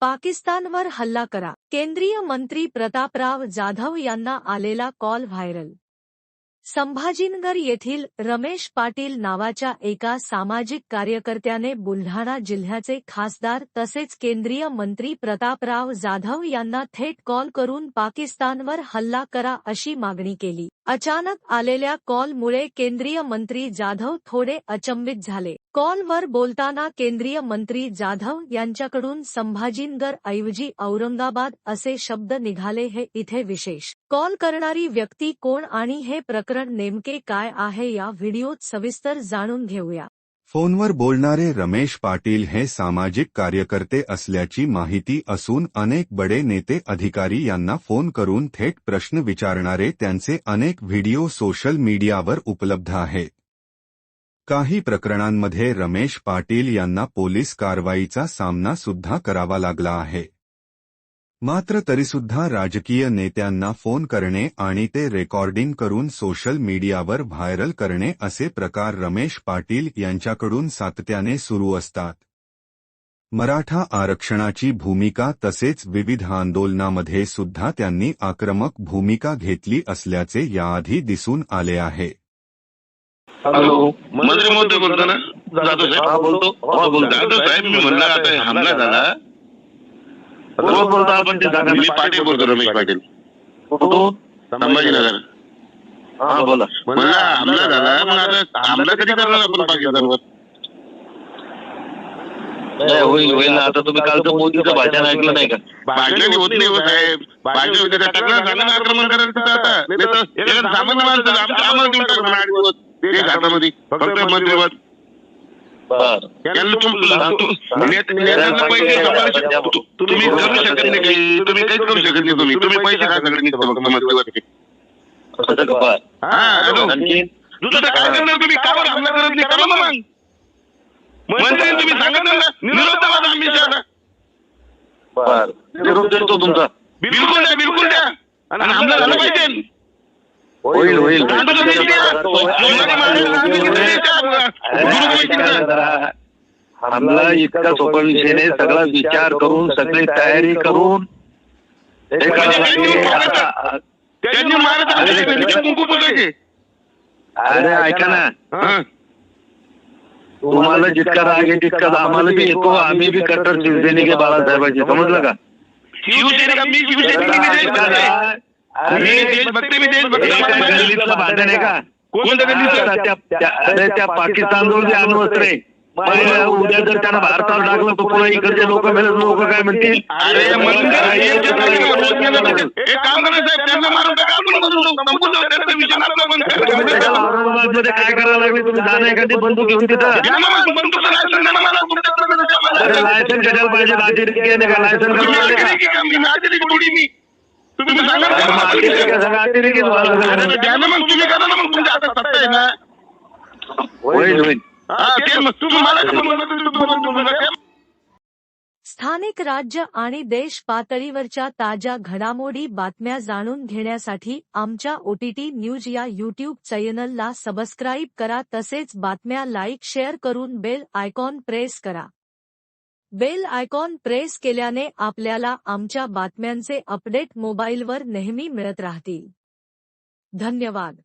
पाकिस्तानवर हल्ला करा. केंद्रीय मंत्री प्रतापराव जाधव यांना आलेला कॉल व्हायरल. संभाजीनगर येथील रमेश पाटील नावाच्या एका सामाजिक कार्यकर्त्याने बुलढाणा जिल्ह्याचे खासदार तसेच केंद्रीय मंत्री प्रतापराव जाधव यांना थेट कॉल करून पाकिस्तानवर हल्ला करा अशी मागणी केली. अचानक आलेल्या कॉलमुळे केंद्रीय मंत्री जाधव थोडे अचंबित झाले. कॉलवर बोलताना केंद्रीय मंत्री जाधव यांच्याकडून संभाजीनगर ऐवजी औरंगाबाद असे शब्द निघाले हे इथे विशेष. कॉल करणारी व्यक्ती कोण आणि हे प्रकरण नेमके काय आहे या व्हिडिओत सविस्तर जाणून घेऊया. फोनवर बोलणारे रमेश पाटील हे सामाजिक कार्यकर्ते असल्याची माहिती असून अनेक बडे नेते अधिकारी यांना फोन करून थेट प्रश्न विचारणारे त्यांचे अनेक व्हिडिओ सोशल मीडियावर उपलब्ध आहे. काही प्रकरणांमध्ये रमेश पाटील यांना पोलीस कारवाईचा सामना सुद्धा करावा लागला आहे. मात्र तरीसुद्धा राजकीय नेत्यांना फोन करणे आणि ते रेकॉर्डिंग करून सोशल मीडियावर व्हायरल करणे असे प्रकार रमेश पाटील यांच्याकडून सातत्याने सुरू असतात. मराठा आरक्षणाची भूमिका तसेच विविध आंदोलनामध्ये सुद्धा त्यांनी आक्रमक भूमिका घेतली असल्याचे याआधी दिसून आले आहे. हॅलो. मंत्री महोदय बोलतो ना हा बोलतो. बोलतो. जाधव साहेब मी म्हणलं आता हमला झाला. रोज बोलतो आपण ते जागा मी पाटील बोलतो रमेश पाटील. संभाजीनगर. हा बोला. म्हणलं हमला झाला मग आता हमला कधी करणार आपण पाकिस्तानवर नाही, होईल होईल ना. आता तुम्ही कालचं मोदीचं भाषण ऐकलं नाही का? भाजल्याने होत नाही हो साहेब. भाजले होते टाकणार सांगा ना आक्रमण करायचं तर आता. नाही तर एखादं सामान्य माणसं आमच्या आम्हाला देऊन टाकणार. आठ दिवस ते हातामध्ये फक्त मंत्रिपद. तुम्ही करू शकत नाही काही. तुम्ही काहीच करू शकत नाही तुम्ही. तुम्ही पैसे सगळे निघतो फक्त हा दुसरं काय करणार तुम्ही? का बरं हमला करत नाही? करा ना मग. मंत्री तुम्ही. ना. निरोप देतो तुमचा. बिलकुल द्या बिलकुल द्या. आणि हमला झाला पाहिजे. द्यायच्या? गुरुगोविंदचा. हमला इतका सोपा विषय नाही सगळा विचार करून सगळी तयारी करून हे अरे ऐका ना हा. तुम्हाला जितका राग आहे तितका आम्हाला बी येतो आम्ही बी कट्टर शिवसैनिक आहे बाळासाहेबांची समजलं का शिवसैनिक मी देशभक्त देशभक्त. हे आहे का? कोणत्या त्या- त्या पाकिस्तानजवळ जे अण्वस्त्र आहे उद्या जर त्यांना भारतावर टाकलं तर पुन्हा इकडचे लोक लोक काय म्हणतील? अरे मंदिर हे जे काही रोज केलं पाहिजे. एक काम करा. साहेब. त्यांना मारून टाका. आपण मरून जाऊ. संपून जाऊ. त्यांचा विषय आपला बंद त्याच्या करा. औरंगाबादमध्ये काय करायला लागले? तुम्ही जाणं एखादी बंदूक घेऊन तिथं? लायसन कशाला पाहिजे? लायसन तुम्ही सांगा ना. द्या ना मग करा ना मग. तुमच्या हातात सत्ता आहे ना. होईल होईल हा ते मग मला कसं तुम्हाला काय? स्थानिक राज्य आणि देश पातळीवरच्या ताज्या घडामोडी बातम्या जाणून घेण्यासाठी आमच्या ओटीटी न्यूज या यूट्यूब चॅनलला सबस्क्राईब करा. तसेच बातम्या लाईक शेअर करून बेल आयकॉन प्रेस करा. बेल आयकॉन प्रेस केल्याने आपल्याला आमच्या बातम्यांचे अपडेट मोबाईलवर नेहमी मिळत राहतील. धन्यवाद.